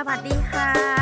สวัสดีค่ะ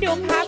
필요 없